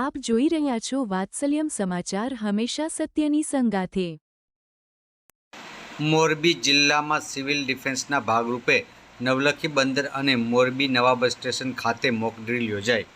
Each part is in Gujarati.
આપ જોઈ રહ્યા છો વાત્સલ્યમ સમાચાર હંમેશા સત્યની સંગાથે. મોરબી જિલ્લામાં સિવિલ ડિફેન્સના ભાગરૂપે નવલખી બંદર અને મોરબી નવા બસ સ્ટેશન ખાતે મોકડ્રીલ યોજાઈ.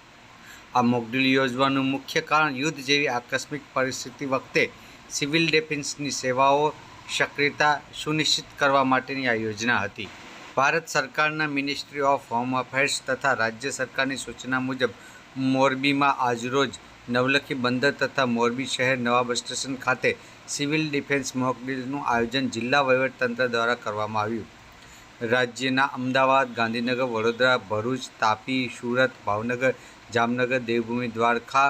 આ મોકડ્રીલ યોજવાનું મુખ્ય કારણ યુદ્ધ જેવી આકસ્મિક પરિસ્થિતિ વખતે સિવિલ ડિફેન્સની સેવાઓ, સક્રિયતા સુનિશ્ચિત કરવા માટેની આ યોજના હતી. ભારત સરકારના મિનિસ્ટ્રી ઓફ હોમ અફેર્સ તથા રાજ્ય સરકારની સૂચના મુજબ મોરબીમાં આજરોજ નવલખી બંદર તથા મોરબી શહેર નવા બસ સ્ટેશન ખાતે સિવિલ ડિફેન્સ મોકડ્રીલનું આયોજન જિલ્લા વહીવટતંત્ર દ્વારા કરવામાં આવ્યું. રાજ્યના અમદાવાદ, ગાંધીનગર, વડોદરા, ભરૂચ, તાપી, સુરત, ભાવનગર, જામનગર, દેવભૂમિ, દ્વારકા,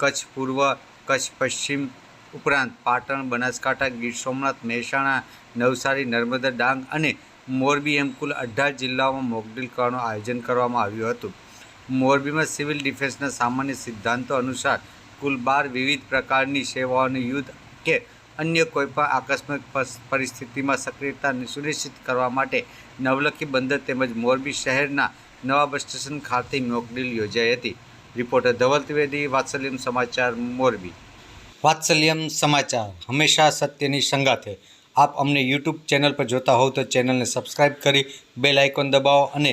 કચ્છ પૂર્વ, કચ્છ પશ્ચિમ ઉપરાંત પાટણ, બનાસકાંઠા, ગીર સોમનાથ, મહેસાણા, નવસારી, નર્મદા ડાંગ અને મોરબી એમ કુલ અઢાર જિલ્લાઓમાં મોકડ્રીલ કરવાનું આયોજન કરવામાં આવ્યું હતું. મોરબીમાં સિવિલ ડિફેન્સના સામાન્ય સિદ્ધાંતો અનુસાર કુલ બાર વિવિધ પ્રકારની સેવાઓનું યુદ્ધ કે અન્ય કોઈપણ આકસ્મિક પરિસ્થિતિમાં સક્રિયતા સુનિશ્ચિત કરવા માટે નવલખી બંદર તેમજ મોરબી શહેરના નવા બસ સ્ટેશન ખાતે મોકડ્રીલ યોજાઈ હતી. રિપોર્ટર ધવલ ત્રિવેદી, વાત્સલ્યમ સમાચાર, મોરબી. વાત્સલ્યમ સમાચાર હંમેશા સત્યની સંગાથે. આપ અમને યુટ્યુબ ચેનલ પર જોતા હોવ તો ચેનલને સબસ્ક્રાઇબ કરી, બેલ આઇકોન દબાવો અને